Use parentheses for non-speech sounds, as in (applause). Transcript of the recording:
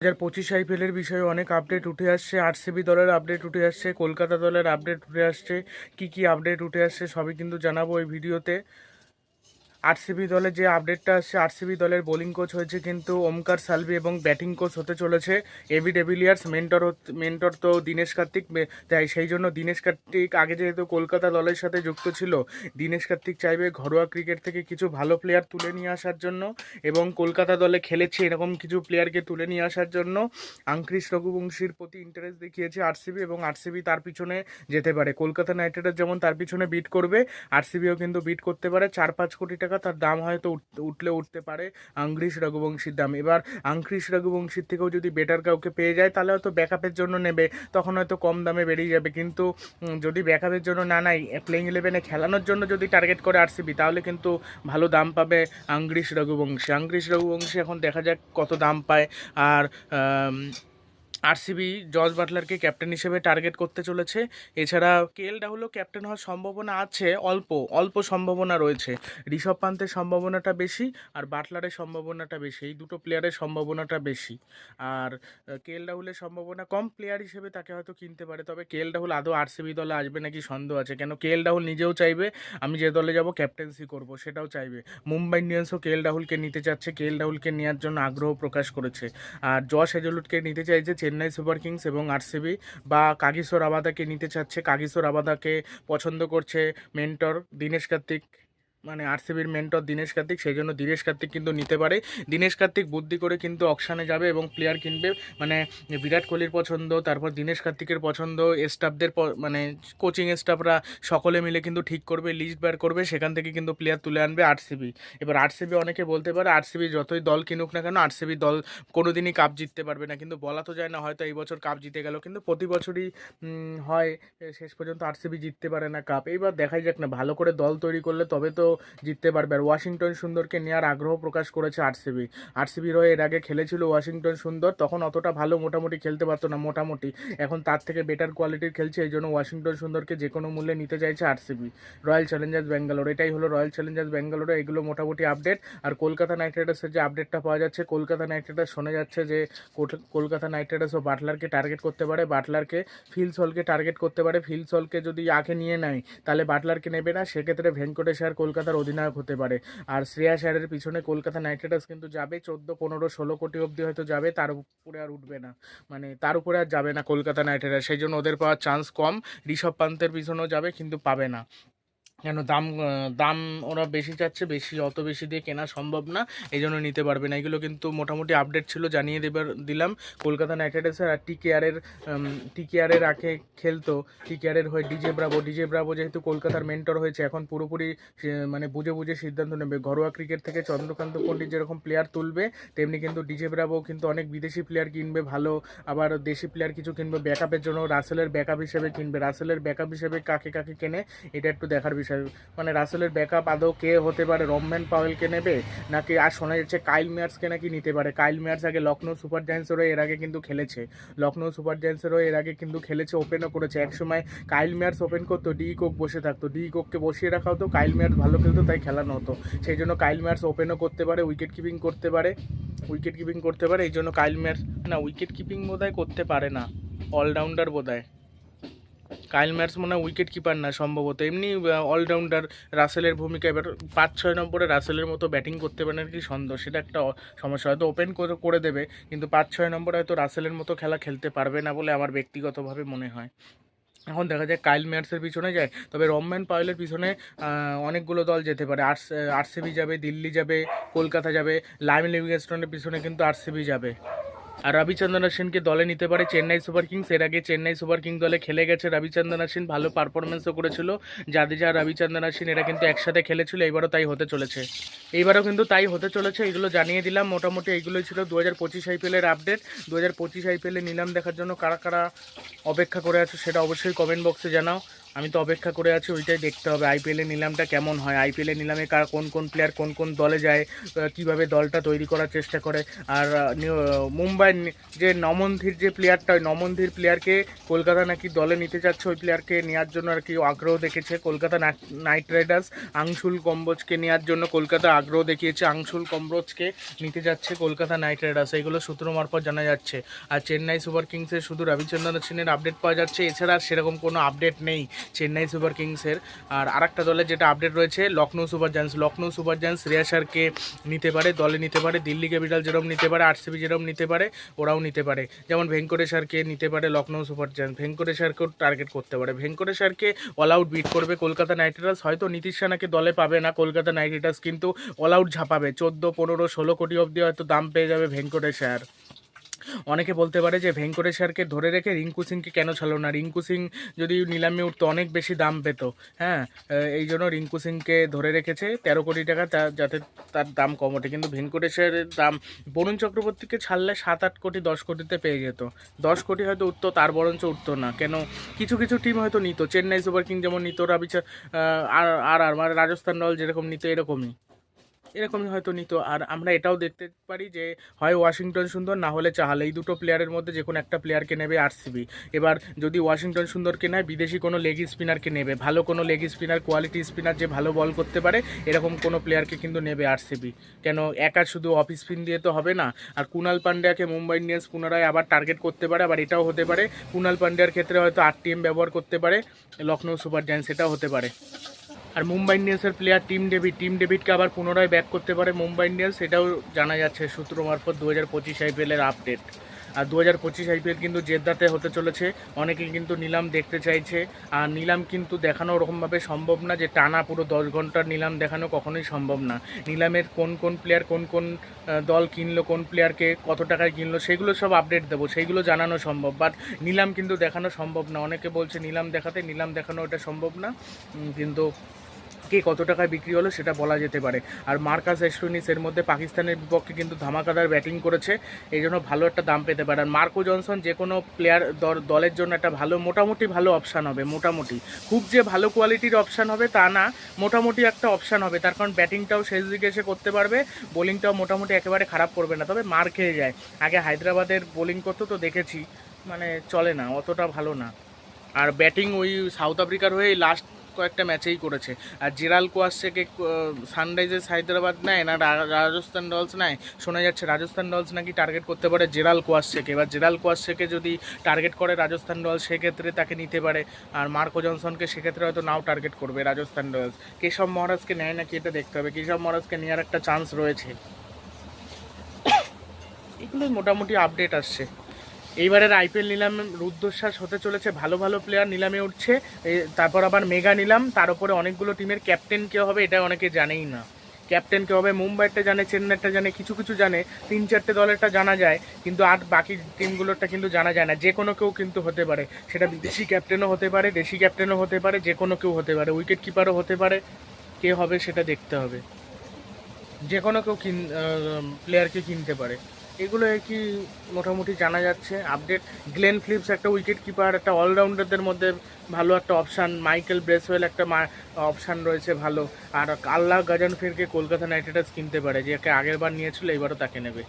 হাজার পঁচিশ আইপিএলের বিষয়ে অনেক আপডেট উঠে আসছে আরসিবি দলের আপডেট উঠে আসছে, কলকাতা দলের আপডেট উঠে আসছে, কি কি আপডেট উঠে আসছে সবই কিন্তু জানাব এই ভিডিওতে আরসিবি দলে যে আপডেটটা আসছে, আরসিবি দলের বোলিং কোচ হয়েছে কিন্তু ওমকার সালভি এবং ব্যাটিং কোচ হতে চলেছে। এবি ডেভিলিয়ার্স মেন্টর মেন্টর তো দীনেশ কার্তিক তাই সেই জন্য দীনেশ কার্তিক আগে যেহেতু কলকাতা দলের সাথে যুক্ত ছিল, দীনেশ কার্তিক চাইবে ঘরোয়া ক্রিকেট থেকে কিছু ভালো প্লেয়ার তুলে নিয়ে আসার জন্য এবং কলকাতা দলে খেলেছে এরকম কিছু প্লেয়ারকে তুলে নিয়ে আসার জন্য। আংক্রিস রঘুবংশীর প্রতি ইন্টারেস্ট দেখিয়েছে আরসিবি এবং আরসিবি তার পিছনে যেতে পারে। কলকাতা নাইট রাইডার্স যেমন তার পিছনে বিট করবে, আরসিবিও কিন্তু বিট করতে পারে। চার পাঁচ কোটি টাকা তার দাম হয়তো উঠ- উঠলে উঠতে পারে আংক্রিস রঘুবংশীর দাম। এবার আংক্রিস রঘুবংশীর থেকেও যদি বেটার কাউকে পেয়ে যায়, তাহলে হয়তো ব্যাকআপের জন্য নেবে, তখন হয়তো কম দামে বেরিয়ে যাবে। কিন্তু যদি ব্যাকআপের জন্য না নাই প্লেইং ইলেভেনে খেলানোর জন্য যদি টার্গেট করে আরসিবি তাহলে কিন্তু ভালো দাম পাবে আংগ্রিস রঘুবংশী। আংগ্রিস রঘুবংশী এখন দেখা যাক কত দাম পায়। আর আরসিবি জর্জ বাটলারকে ক্যাপ্টেন হিসেবে টার্গেট করতে চলেছে। এছাড়া কেএল রাহুলও ক্যাপ্টেন হওয়ার সম্ভাবনা আছে, অল্প অল্প সম্ভাবনা রয়েছে। ঋষভ পান্তের সম্ভাবনাটা বেশি আর বাটলারের সম্ভাবনাটা বেশি, এই দুটো প্লেয়ারের সম্ভাবনাটা বেশি। আর কেএল রাহুলের সম্ভাবনা কম প্লেয়ার হিসেবে তাকে হয়তো কিনতে পারে, তবে কেএল রাহুল আদৌ আরসিবি দলে আসবে নাকি সন্দেহ আছে? কেন কেএল রাহুল নিজেও চাইবে, আমি যে দলে যাব ক্যাপ্টেন্সি করব, সেটাও চাইবে। মুম্বাই ইন্ডিয়ান্সও কেএল রাহুলকে নিতে চাচ্ছে কেএল রাহুলকে নেওয়ার জন্য আগ্রহ প্রকাশ করেছে। আর জশ হেজলুটকে নিতে চাইছে চেন্নাই সুপার কিংস এবং আরসিবি বা কাগিসোর আবাদাকে নিতে চাচ্ছে। কাগিসোর আবাদাকে পছন্দ করছে মেন্টর দীনেশ কার্তিক। মানে আরসিবির মেন্টর দীনেশ কার্তিক সেই জন্য দীনেশ কার্তিক কিন্তু নিতে পারে। দীনেশ কার্তিক বুদ্ধি করে কিন্তু অকশানে যাবে এবং প্লেয়ার কিনবে। মানে বিরাট কোহলির পছন্দ, তারপর দীনেশ কার্তিকের পছন্দ স্টাফদের মানে কোচিং স্টাফরা সকলে মিলে কিন্তু ঠিক করবে লিস্ট বার করবে, সেখান থেকে কিন্তু প্লেয়ার তুলে আনবে আরসিবি এবার আরসিবি অনেকে বলতে পারে আরসিবি যতই দল কিনুক না কেন আরসিবি দল কোনোদিনই কাপ জিততে পারবে না। কিন্তু বলা তো যায় না, হয়তো এই বছর কাপ জিতে গেল, কিন্তু প্রতি বছরই হয় শেষ পর্যন্ত আরসিবি জিততে পারে না কাপ এইবার দেখাই যাক না, ভালো করে দল তৈরি করলে তবে তো জিততে পারবে আর ওয়াশিংটন সুন্দরকে নেওয়ার আগ্রহ প্রকাশ করেছে আরসিবি। আরসিবির হয়ে এর আগে খেলেছিল ওয়াশিংটন সুন্দর, তখন অতটা ভালো মোটামুটি খেলতে পারতো না মোটামুটি। এখন তার থেকে বেটার কোয়ালিটির খেলছে, এই জন্য ওয়াশিংটন সুন্দরকে যে কোনো মূল্যে নিতে চাইছে আরসিবি। রয়্যাল চ্যালেঞ্জার্স ব্যাঙ্গালোর, এটাই হলো রয়্যাল চ্যালেঞ্জার্স ব্যাঙ্গালোরে এগুলো মোটামুটি আপডেট আর কলকাতা নাইট রাইডার্সের যে আপডেটটা পাওয়া যাচ্ছে, কলকাতা নাইট রাইডার্স শোনা যাচ্ছে যে কলকাতা নাইট রাইডার্স ও বাটলারকে টার্গেট করতে পারে। বাটলারকে, ফিল সলকে টার্গেট করতে পারে। ফিল সলকে যদি আগে নিয়ে নেয়, তাহলে বাটলারকে নেবে না। সেক্ষেত্রে ভেঙ্কটেশ আর কলকাতার অধিনায়ক হতে পারে। আর শ্রেয়া স্যারের পিছনে কলকাতা নাইট রাইডার্স কিন্তু যাবে। চোদ্দ, পনেরো, ষোলো কোটি অবধি হয়তো যাবে। তার উপরে আর উঠবে না। মানে তার উপরে আর যাবে না কলকাতা নাইট রাইডার্স। সেই জন্য ওদের পাওয়ার চান্স কম। ঋষভ পান্তের পিছনেও যাবে, কিন্তু পাবে না। কেন দাম দাম ওরা বেশি চাচ্ছে, বেশি, অত বেশি দিয়ে কেনা সম্ভব না এই জন্য নিতে পারবে না। এগুলো কিন্তু মোটামুটি আপডেট ছিল, জানিয়ে দেবার, দিলাম। কলকাতা নাইট রাইডার্সের আর টিকেআরের টিকেআরের আগে খেলতো। টিকেআরের হয়ে ডিজে ব্রাভো ডিজে ব্রাভো যেহেতু কলকাতার মেন্টর হয়েছে, এখন পুরোপুরি মানে বুঝে বুঝে সিদ্ধান্ত নেবে। ঘরোয়া ক্রিকেট থেকে চন্দ্রকান্ত পণ্ডিত যেরকম প্লেয়ার তুলবে, তেমনি কিন্তু ডিজে ব্রাভো কিন্তু অনেক বিদেশি প্লেয়ার কিনবে ভালো, আবার দেশি প্লেয়ার কিছু কিনবে ব্যাকআপের জন্য। রাসেলের ব্যাকআপ হিসেবে কিনবে। রাসেলের ব্যাকআপ হিসেবে কাকে কাকে কেনে, এটা একটু দেখার বিষয়। মানে রাসেলের ব্যাকআপ আদৌ কে হতে পারে? রমম্যান পাওয়েলকে নেবে? নাকি আর শোনা যাচ্ছে কাইল মেয়ার্সকে নাকি নিতে পারে? কাইল মেয়ার্স আগে লখনৌ সুপার জায়ান্টসেরও এর আগে কিন্তু খেলেছে। লখনৌ সুপার জায়ান্টসেরও এর আগে কিন্তু খেলেছে ওপেনও করেছে। একসময় কাইল মেয়ার্স ওপেন করতো, ডি কোক বসে থাকতো। ডি কোককে বসিয়ে রাখা হতো, কাইল মেয়ার্স ভালো খেলতো, তাই খেলানো হতো। সেই জন্য কাইল মেয়ার্স ওপেনও করতে পারে উইকেট কিপিং করতে পারে উইকেট কিপিং করতে পারে। এই জন্য কাইল মেয়ার্স, না উইকেট কিপিং বোধহয় করতে পারে না অলরাউন্ডার বোধহয়। কাইল ম্যাটস মনে হয় উইকেট কিপার না সম্ভবত। এমনি অলরাউন্ডার রাসেলের ভূমিকা, এবার পাঁচ ছয় নম্বরে রাসেলের মতো ব্যাটিং করতে পারে নাকি সন্দেহ, সেটা একটা সমস্যা। হয়তো ওপেন করে করে দেবে, কিন্তু পাঁচ ছয় নম্বরে হয়তো রাসেলের মতো খেলা খেলতে পারবে না বলে আমার ব্যক্তিগতভাবে মনে হয়। এখন দেখা যায় কাইল মেয়ার্সের পিছনে যায়, তবে রমম্যান পাওয়েলের পিছনে অনেকগুলো দল যেতে পারে। আরস আরসিবি যাবে, দিল্লি যাবে, কলকাতা যাবে, লাইম লিভিংস্টনের পিছনে কিন্তু আরসিবি যাবে। আর রবিচন্দ্রন অশ্বিনকে দলে নিতে পারে চেন্নাই সুপার কিংস। এর আগে চেন্নাই সুপার কিংস দলে খেলে গেছে রবিচন্দ্রন অশ্বিন ভালো পারফরমেন্সও করেছিল। জাদেজা রবিচন্দ্রন অশ্বিন এরা কিন্তু একসাথে খেলেছিল, এইবারও তাই হতে চলেছে। এইবারও কিন্তু তাই হতে চলেছে এগুলো জানিয়ে দিলাম। মোটামুটি এইগুলোই ছিল দু হাজার পঁচিশ আইপিএলের আপডেট দু হাজার পঁচিশ আইপিএলে নিলাম দেখার জন্য কারা কারা অপেক্ষা করে আছে সেটা অবশ্যই কমেন্ট বক্সে জানাও। আমি তো অপেক্ষা করে আছি, ওইটাই দেখতে হবে। আইপিএলে নিলামটা কেমন হয়? আইপিএলে নিলামে কার কোন কোন প্লেয়ার কোন কোন দলে যায় কীভাবে দলটা তৈরি করার চেষ্টা করে। আর মুম্বাই যে নমনধীর যে প্লেয়ারটা ওই নমনধীর প্লেয়ারকে কলকাতা নাকি দলে নিতে চাচ্ছে ওই প্লেয়ারকে নেওয়ার জন্য আর কি আগ্রহ দেখেছে কলকাতা নাইট রাইডার্স আংশুল কম্বোজকে নেওয়ার জন্য কলকাতা আগ্রহ দেখিয়েছে। আংশুল কম্বোজকে নিতে যাচ্ছে কলকাতা নাইট রাইডার্স। এইগুলো সূত্র মারফত জানা যাচ্ছে। আর চেন্নাই সুপার কিংসের শুধু রবিচন্দ্রন অশ্বিনের আপডেট পাওয়া যাচ্ছে। এছাড়া আর সেরকম কোনো আপডেট নেই। চেন্নাই সুপার কিংসের। আর আরেকটা দলের যেটা আপডেট রয়েছে Lucknow super giants. Lucknow super giants রিয়াসারকে নিতে পারে, দলে নিতে পারে, দিল্লি ক্যাপিটাল যেরকম নিতে পারে, আরসিবি যেরকম নিতে পারে, ওরাও নিতে পারে। যেমন ভেঙ্কটেশ্বরকে নিতে পারে লখনৌ সুপার জায়ান্টস। ভেঙ্কটেশ্বরকেও টার্গেট করতে পারে। ভেঙ্কটেশ্বরকে অল আউট বিট করবে কলকাতা নাইট রাইডার্স। হয়তো নীতিশ রানাকে দলে পাবে না কলকাতা নাইট রাইডার্স, কিন্তু অল আউট ঝাঁপাবে। চোদ্দ, পনেরো, ষোলো কোটি অবধি হয়তো দাম পেয়ে যাবে ভেঙ্কটেশ্বর অনেকে বলতে পারে যে ভেঙ্কটেশ্বরকে ধরে রেখে রিঙ্কু সিংকে কেন ছাড়লো না? রিঙ্কু সিং যদি নিলামে উঠতো, অনেক বেশি দাম পেত। হ্যাঁ এই জন্য রিঙ্কু সিংকে ধরে রেখেছে। তেরো কোটি টাকা যাতে তার দাম কম ওঠে। কিন্তু ভেঙ্কটেশ্বরের দাম, বরুণ চক্রবর্তীকে ছাড়লে সাত আট কোটি, দশ কোটিতে পেয়ে যেত। দশ কোটি হয়তো উঠতো, তার বরঞ্চ উঠতো না। কেন? কিছু কিছু টিম হয়তো নিত। চেন্নাই সুপার কিং যেমন নিত রাবিচা আর আর আর মানে রাজস্থান রয়্যাল যেরকম নিত, এরকমই। এরকমই হয়তো নিত। আর আমরা এটাও দেখতে পারি যে, হয় ওয়াশিংটন সুন্দর, না হলে চাহাল। এই দুটো প্লেয়ারের মধ্যে যে কোনো একটা প্লেয়ারকে নেবে আরসিবি এবার যদি ওয়াশিংটন সুন্দরকে নেয়, বিদেশি কোনো লেগ স্পিনারকে নেবে। ভালো কোনো লেগ স্পিনার কোয়ালিটি স্পিনার যে ভালো বল করতে পারে, এরকম কোনো প্লেয়ারকে কিন্তু নেবে আরসিবি কেন, একা শুধু অফ স্পিন দিয়ে তো হবে না। আর কুনাল পান্ডিয়াকে মুম্বাই ইন্ডিয়ান্স পুনরায় আবার টার্গেট করতে পারে, আবার এটাও হতে পারে। কুনাল পান্ডিয়ার ক্ষেত্রে হয়তো আরটিএম ব্যবহার করতে পারে লখনৌ সুপার জায়ান্টস সেটাও হতে পারে। আর মুম্বাই ইন্ডিয়ান্সের প্লেয়ার টিম ডেভিড টিম ডেভিডকে আবার পুনরায় ব্যাক করতে পারে মুম্বাই ইন্ডিয়ান্স, সেটাও জানা যাচ্ছে সূত্র মারফত দু হাজার পঁচিশ আইপিএলের আপডেট আর দু হাজার পঁচিশ আইপিএল কিন্তু জেদ্দাতে হতে চলেছে, অনেকে কিন্তু নিলাম দেখতে চাইছে। আর নিলাম কিন্তু দেখানো ওরকমভাবে সম্ভব না যে টানা পুরো দশ ঘণ্টার নিলাম দেখানো কখনোই সম্ভব না। নিলামের কোন কোন প্লেয়ার কোন কোন দল কিনলো, কোন প্লেয়ারকে কত টাকায় কিনলো, সেগুলো সব আপডেট দেবো সেইগুলো জানানো সম্ভব। বাট নিলাম কিন্তু দেখানো সম্ভব না। অনেকে বলছে নিলাম দেখাতে, নিলাম দেখানো এটা সম্ভব না। কিন্তু কে কত টাকায় বিক্রি হলো সেটা বলা যেতে পারে। আর মার্কাস এস্টোনিস এর মধ্যে পাকিস্তানের বিপক্ষে কিন্তু ধামাকাদার ব্যাটিং করেছে, এই জন্য ভালো একটা দাম পেতে পারে। আর মার্কো জনসন যে কোনো প্লেয়ার দলের জন্য একটা ভালো, মোটামুটি ভালো অপশান হবে, মোটামুটি। খুব যে ভালো কোয়ালিটির অপশান হবে তা না, মোটামুটি একটা অপশান হবে। তার কারণ ব্যাটিংটাও শেষ দিকে এসে করতে পারবে বোলিংটাও মোটামুটি একেবারে খারাপ করবে না, তবে মার খেয়ে যায়। আগে হায়দ্রাবাদের বোলিং করতো তো দেখেছি মানে চলে না, অতটা ভালো না। আর ব্যাটিং ওই সাউথ আফ্রিকার হয়ে লাস্ট কয়েকটা ম্যাচেই করেছে। আর জেরাল কোয়াসকে সানরাইজার্স হায়দ্রাবাদ নেয় না রাজস্থান রয়্যালস নেয়? শোনা যাচ্ছে রাজস্থান রয়্যালস নাকি টার্গেট করতে পারে জেরাল কোয়াসকে এবার জেরাল কোয়াসকে যদি টার্গেট করে রাজস্থান রয়্যালস, সেক্ষেত্রে তাকে নিতে পারে। আর মার্কো জনসনকে সেক্ষেত্রে হয়তো নাও টার্গেট করবে রাজস্থান রয়্যালস। কেশব মহারাজকে নেয় নাকি এটা দেখতে হবে। কেশব মহারাজকে নেওয়ার একটা চান্স রয়েছে। (coughs) এগুলোই মোটামুটি আপডেট আসছে। এইবারের আইপিএল নিলাম, রুদ্ধশ্বাস হতে চলেছে, ভালো ভালো প্লেয়ার নিলামে উঠছে। তারপর আবার মেগা নিলাম, তার উপরে অনেকগুলো টিমের ক্যাপ্টেন কে হবে, এটা অনেকে জানেই না। ক্যাপ্টেন কে হবে মুম্বাইটা জানে, চেন্নাইটা জানে, কিছু কিছু জানে, তিন চারটে দলেরটা জানা যায়, কিন্তু আর বাকি টিমগুলোরটা কিন্তু জানা যায় না। যে কোনো কেউ কিন্তু হতে পারে, সেটা বিদেশি ক্যাপ্টেনও হতে পারে, দেশি ক্যাপ্টেনও হতে পারে যে কোনো কেউ হতে পারে উইকেট কিপারও হতে পারে, কে হবে সেটা দেখতে হবে। যে কোনো কেউ কিন প্লেয়ারকে কিনতে পারে। এগুলো কি মোটামুটি জানা যাচ্ছে। আপডেট গ্লেন ফিলিপস একটা উইকেট কিপার একটা অলরাউন্ডারদের মধ্যে ভালো একটা অপশান মাইকেল ব্রেসওয়েল একটা অপশান রয়েছে ভালো। আর আল্লাহ গাজানফিরকে কলকাতা নাইট রাইডার্স কিনতে পারে, যে আগের বার নিয়েছিল এবারও তাকে নেবে।